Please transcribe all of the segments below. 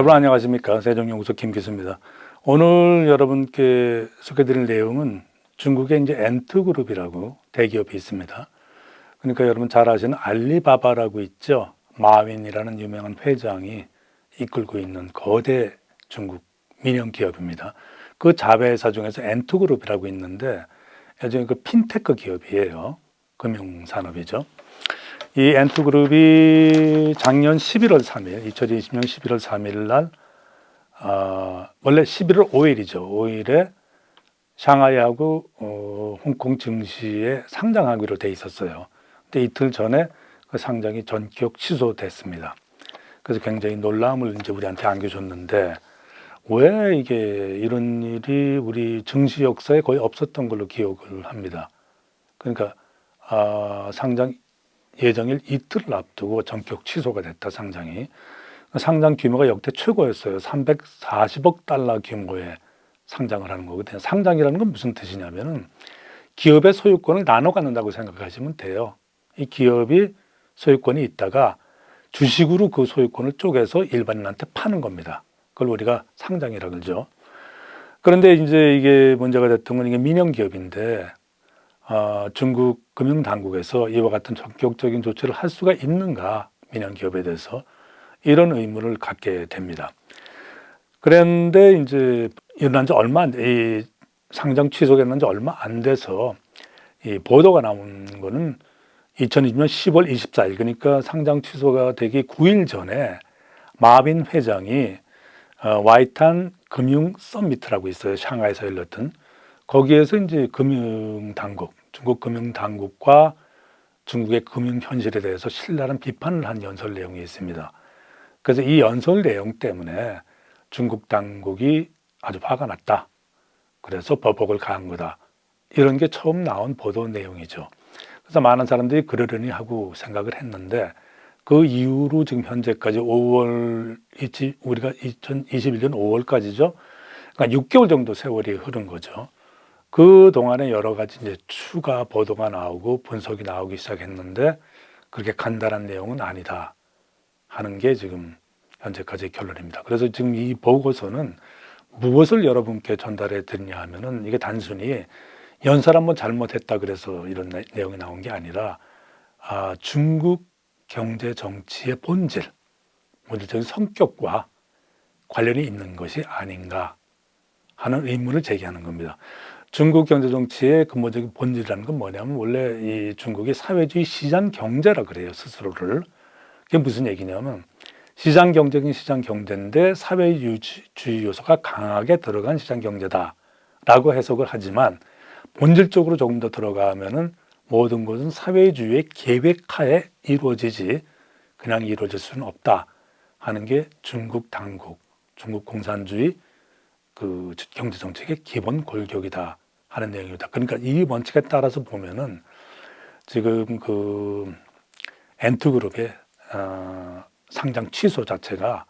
여러분 안녕하십니까 세종연구소 김기수입니다. 오늘 여러분께 소개드릴 내용은 중국에 이제 엔트 그룹이라고 대기업이 있습니다. 그러니까 여러분 잘 아시는 알리바바라고 있죠. 마윈이라는 유명한 회장이 이끌고 있는 거대 중국 민영 기업입니다. 그 자회사 중에서 엔트 그룹이라고 있는데 예전에 그 핀테크 기업이에요. 금융 산업이죠. 이 엔트그룹이 작년 11월 3일, 2020년 11월 3일 날, 어, 원래 11월 5일이죠. 5일에 샹하이하고 어, 홍콩 증시에 상장하기로 돼 있었어요. 근데 이틀 전에 그 상장이 전격 취소됐습니다. 그래서 굉장히 놀라움을 이제 우리한테 안겨줬는데 왜 이게 이런 일이 우리 증시 역사에 거의 없었던 걸로 기억을 합니다. 그러니까 아, 상장 예정일 이틀을 앞두고 전격 취소가 됐다 상장이 상장 규모가 역대 최고였어요. 340억 달러 규모의 상장을 하는 거거든요. 상장이라는 건 무슨 뜻이냐면은 기업의 소유권을 나눠 갖는다고 생각하시면 돼요. 이 기업이 소유권이 있다가 주식으로 그 소유권을 쪼개서 일반인한테 파는 겁니다. 그걸 우리가 상장이라 그러죠. 그런데 이제 이게 문제가 됐던 건 이게 민영 기업인데 어, 중국 금융 당국에서 이와 같은 전격적인 조치를 할 수가 있는가 민영 기업에 대해서 이런 의문을 갖게 됩니다. 그런데 이제 일어난 지 얼마 안, 이 상장 취소가 일어난 지 얼마 안 돼서 이 보도가 나온 거는 2020년 10월 24일 그러니까 상장 취소가 되기 9일 전에 마빈 회장이 어, 와이탄 금융 서미트라고 있어요. 샹하이에서 열렸던 거기에서 이제 금융 당국, 중국 금융 당국과 중국의 금융 현실에 대해서 신랄한 비판을 한 연설 내용이 있습니다. 그래서 이 연설 내용 때문에 중국 당국이 아주 화가 났다. 그래서 보복을 가한 거다. 이런 게 처음 나온 보도 내용이죠. 그래서 많은 사람들이 그러려니 하고 생각을 했는데 그 이후로 지금 현재까지 5월 우리가 2021년 5월까지죠. 그러니까 6개월 정도 세월이 흐른 거죠. 그 동안에 여러 가지 이제 추가 보도가 나오고 분석이 나오기 시작했는데 그렇게 간단한 내용은 아니다 하는 게 지금 현재까지의 결론입니다. 그래서 지금 이 보고서는 무엇을 여러분께 전달해 드리냐 하면은 이게 단순히 연설 한번 잘못했다 그래서 이런 내, 내용이 나온 게 아니라 아, 중국 경제 정치의 본질, 본질적인 성격과 관련이 있는 것이 아닌가 하는 의문을 제기하는 겁니다. 중국 경제 정치의 근본적인 본질이라는 건 뭐냐면 원래 이 중국이 사회주의 시장 경제라 그래요 스스로를. 그게 무슨 얘기냐면 시장 경제긴 시장 경제인데 사회주의 요소가 강하게 들어간 시장 경제다라고 해석을 하지만 본질적으로 조금 더 들어가면은 모든 것은 사회주의의 계획하에 이루어지지 그냥 이루어질 수는 없다 하는 게 중국 당국, 중국 공산주의 그 경제 정책의 기본 골격이다 하는 내용입니다. 그러니까 이 원칙에 따라서 보면은 지금 그 엔트그룹의 어, 상장 취소 자체가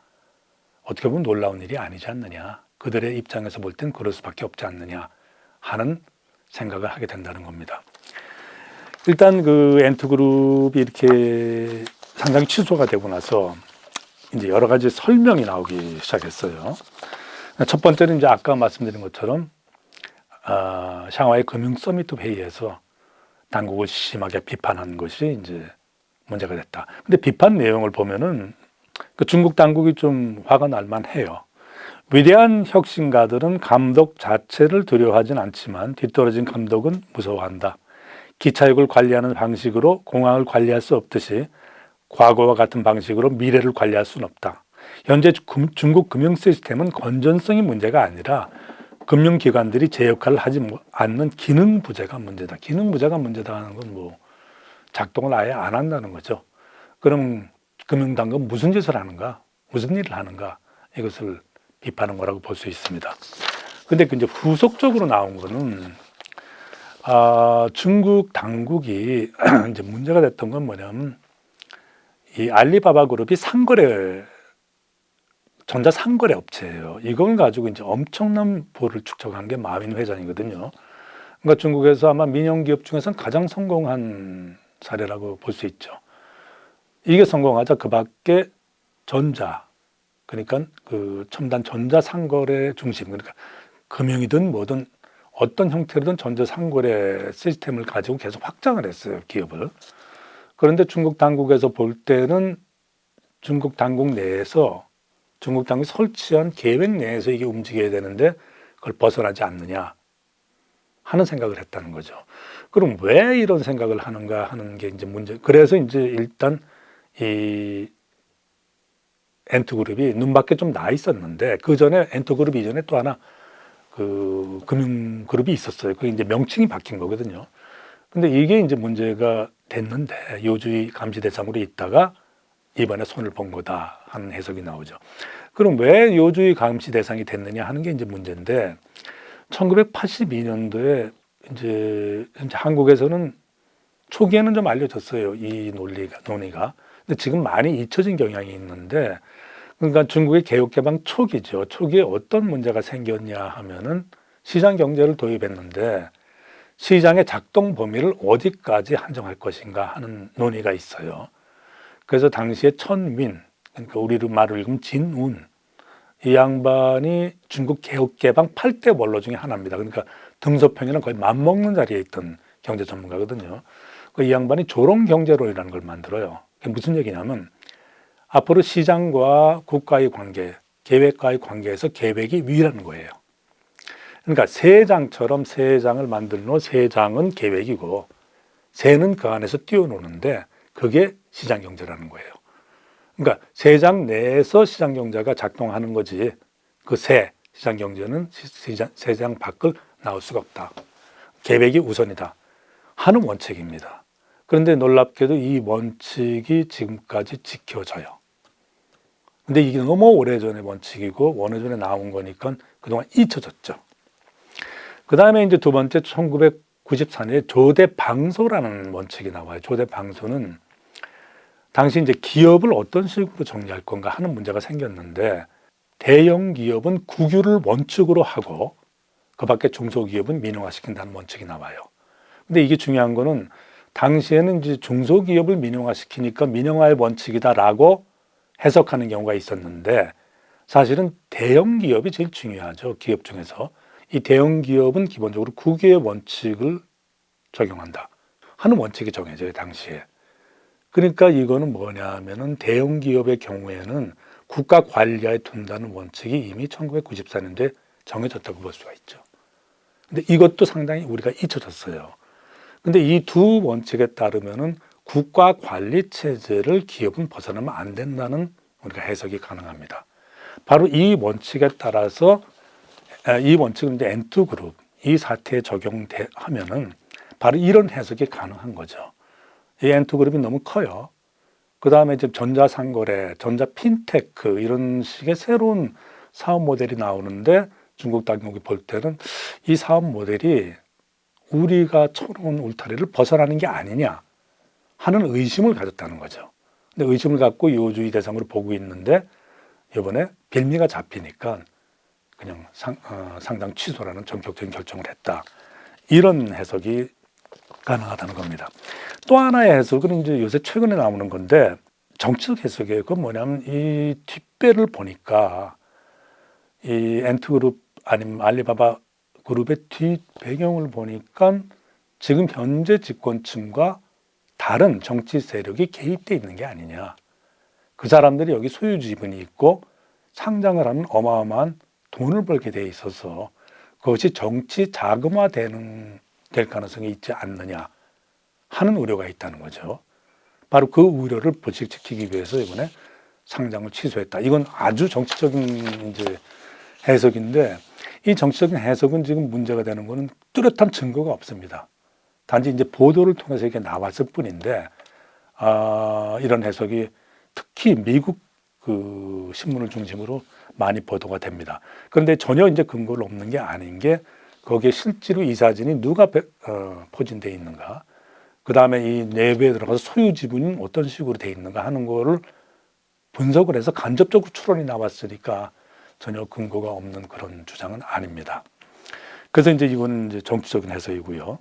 어떻게 보면 놀라운 일이 아니지 않느냐. 그들의 입장에서 볼 땐 그럴 수밖에 없지 않느냐 하는 생각을 하게 된다는 겁니다. 일단 그 엔트그룹이 이렇게 상장 취소가 되고 나서 이제 여러 가지 설명이 나오기 시작했어요. 첫 번째는 이제 아까 말씀드린 것처럼 어, 샹하이 금융 서미트 회의에서 당국을 심하게 비판한 것이 이제 문제가 됐다. 근데 비판 내용을 보면은 그 중국 당국이 좀 화가 날 만 해요. 위대한 혁신가들은 감독 자체를 두려워하진 않지만 뒤떨어진 감독은 무서워한다. 기차역을 관리하는 방식으로 공항을 관리할 수 없듯이 과거와 같은 방식으로 미래를 관리할 수는 없다. 현재 중국 금융 시스템은 건전성이 문제가 아니라 금융기관들이 제 역할을 하지 않는 기능 부재가 문제다. 기능 부재가 문제다 하는 건 뭐 작동을 아예 안 한다는 거죠. 그럼 금융당국은 무슨 짓을 하는가? 무슨 일을 하는가? 이것을 비판한 거라고 볼 수 있습니다. 근데 그 이제 후속적으로 나온 거는 아, 중국 당국이 이제 문제가 됐던 건 뭐냐면 이 알리바바 그룹이 상거래 전자 상거래 업체예요. 이걸 가지고 이제 엄청난 부를 축적한 게 마윈 회장이거든요. 그러니까 중국에서 아마 민영 기업 중에서는 가장 성공한 사례라고 볼 수 있죠. 이게 성공하자 그 밖에 전자, 그러니까 그 첨단 전자 상거래 중심 그러니까 금융이든 뭐든 어떤 형태로든 전자 상거래 시스템을 가지고 계속 확장을 했어요 기업을. 그런데 중국 당국에서 볼 때는 중국 당국 내에서 중국 당국이 설치한 계획 내에서 이게 움직여야 되는데 그걸 벗어나지 않느냐 하는 생각을 했다는 거죠. 그럼 왜 이런 생각을 하는가 하는 게 이제 문제. 그래서 이제 일단 이 엔트그룹이 눈밖에 좀 나 있었는데 그 전에 엔트그룹 이전에 또 하나 그 금융그룹이 있었어요. 그게 이제 명칭이 바뀐 거거든요. 근데 이게 이제 문제가 됐는데 요주의 감시 대상으로 있다가 이번에 손을 본 거다 하는 해석이 나오죠. 그럼 왜 요주의 감시 대상이 됐느냐 하는 게 이제 문제인데 1982년도에 이제 현재 한국에서는 초기에는 좀 알려졌어요. 이 논리가 논의가. 근데 지금 많이 잊혀진 경향이 있는데 그러니까 중국의 개혁 개방 초기죠. 초기에 어떤 문제가 생겼냐 하면은 시장 경제를 도입했는데 시장의 작동 범위를 어디까지 한정할 것인가 하는 논의가 있어요. 그래서 당시에 천윈 그러니까 우리로 말을 읽으면 진운 이 양반이 중국 개혁 개방 8대 원로 중에 하나입니다. 그러니까 등소평이랑 거의 맞먹는 자리에 있던 경제 전문가거든요. 그 이 양반이 조롱 경제론이라는 걸 만들어요. 그게 무슨 얘기냐면 앞으로 시장과 국가의 관계, 계획과의 관계에서 계획이 위라는 거예요. 그러니까 세 장처럼 세 장을 만들 놓은 세 장은 계획이고 새는 그 안에서 뛰어노는데 그게 시장 경제라는 거예요. 그러니까 세장 내에서 시장 경제가 작동하는 거지 그 세 시장 경제는 세장 밖을 나올 수가 없다. 계획이 우선이다. 하는 원칙입니다. 그런데 놀랍게도 이 원칙이 지금까지 지켜져요. 근데 이게 너무 오래전의 원칙이고 오래전에 나온 거니까 그동안 잊혀졌죠. 그 다음에 이제 두 번째 1994년에 조대 방소라는 원칙이 나와요. 조대 방소는 당시 이제 기업을 어떤 식으로 정리할 건가 하는 문제가 생겼는데 대형 기업은 국유를 원칙으로 하고 그 밖에 중소기업은 민영화시킨다는 원칙이 나와요. 근데 이게 중요한 거는 당시에는 이제 중소기업을 민영화시키니까 민영화의 원칙이다라고 해석하는 경우가 있었는데 사실은 대형 기업이 제일 중요하죠. 기업 중에서 이 대형 기업은 기본적으로 국유의 원칙을 적용한다 하는 원칙이 정해져요 당시에. 그러니까 이거는 뭐냐면은 대형 기업의 경우에는 국가 관리하에 둔다는 원칙이 이미 1994년도에 정해졌다고 볼 수가 있죠. 근데 이것도 상당히 우리가 잊혀졌어요. 근데 이 두 원칙에 따르면은 국가 관리 체제를 기업은 벗어나면 안 된다는 우리가 해석이 가능합니다. 바로 이 원칙에 따라서 이 원칙은 이제 엔투 그룹 이 사태에 적용하면은 바로 이런 해석이 가능한 거죠. 이 엔투 그룹이 너무 커요. 그 다음에 이제 전자상거래, 전자 핀테크 이런 식의 새로운 사업 모델이 나오는데 중국 당국이 볼 때는 이 사업 모델이 우리가 쳐놓은 울타리를 벗어나는 게 아니냐 하는 의심을 가졌다는 거죠. 근데 의심을 갖고 요주의 대상으로 보고 있는데 이번에 빌미가 잡히니까 그냥 상, 어, 상당 취소라는 전격적인 결정을 했다. 이런 해석이 가능하다는 겁니다. 또 하나의 해석은 이제 요새 최근에 나오는 건데 정치적 해석이에요. 그건 뭐냐면 이 뒷배를 보니까 이 엔트그룹 아니면 알리바바 그룹의 뒷 배경을 보니까 지금 현재 집권층과 다른 정치 세력이 개입돼 있는 게 아니냐. 그 사람들이 여기 소유 지분이 있고 상장을 하면 어마어마한 돈을 벌게 돼 있어서 그것이 정치 자금화되는 될 가능성이 있지 않느냐 하는 우려가 있다는 거죠. 바로 그 우려를 부식시키기 위해서 이번에 상장을 취소했다. 이건 아주 정치적인 이제 해석인데 이 정치적인 해석은 지금 문제가 되는 것은 뚜렷한 증거가 없습니다. 단지 이제 보도를 통해서 이게 나왔을 뿐인데 아, 이런 해석이 특히 미국 그 신문을 중심으로 많이 보도가 됩니다. 그런데 전혀 이제 근거를 없는 게 아닌 게 거기에 실제로 이 사진이 누가 어, 포진돼 있는가, 그 다음에 이 내부에 들어가서 소유 지분이 어떤 식으로 돼 있는가 하는 거를 분석을 해서 간접적으로 추론이 나왔으니까 전혀 근거가 없는 그런 주장은 아닙니다. 그래서 이제 이건 이제 정치적인 해석이고요.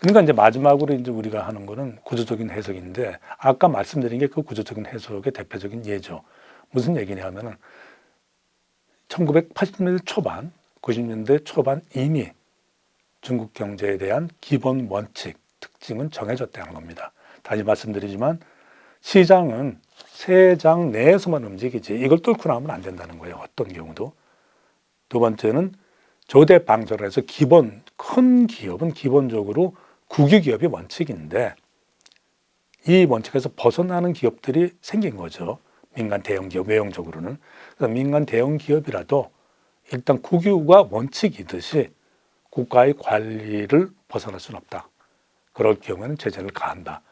그러니까 이제 마지막으로 이제 우리가 하는 거는 구조적인 해석인데 아까 말씀드린 게 그 구조적인 해석의 대표적인 예죠. 무슨 얘기냐면은 1980년대 초반, 90년대 초반 이미 중국 경제에 대한 기본 원칙, 특징은 정해졌다는 겁니다. 다시 말씀드리지만 시장은 세 장 내에서만 움직이지 이걸 뚫고 나오면 안 된다는 거예요. 어떤 경우도. 두 번째는 조대 방조를 해서 기본 큰 기업은 기본적으로 국유 기업이 원칙인데 이 원칙에서 벗어나는 기업들이 생긴 거죠. 민간 대형 기업 외형적으로는. 그래서 민간 대형 기업이라도 일단 국유가 원칙이듯이 국가의 관리를 벗어날 수는 없다. 그럴 경우에는 제재를 가한다.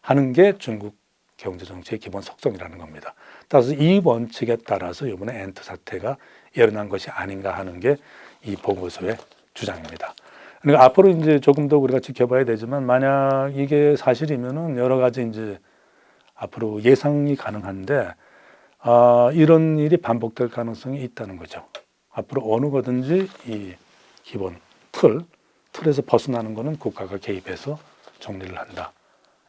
하는 게 중국 경제 정치의 기본 속성이라는 겁니다. 따라서 이 원칙에 따라서 이번에 엔트 사태가 일어난 것이 아닌가 하는 게 이 보고서의 주장입니다. 그러니까 앞으로 이제 조금 더 우리가 지켜봐야 되지만 만약 이게 사실이면은 여러 가지 이제 앞으로 예상이 가능한데 아, 이런 일이 반복될 가능성이 있다는 거죠. 앞으로 어느 거든지 이 기본 틀, 틀에서 벗어나는 거는 국가가 개입해서 정리를 한다.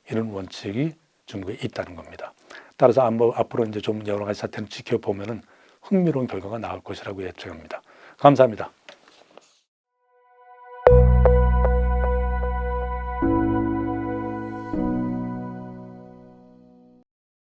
이런 원칙이 중국에 있다는 겁니다. 따라서 앞- 앞으로 이제 좀 여러 가지 사태를 지켜보면은 흥미로운 결과가 나올 것이라고 예측합니다. 감사합니다.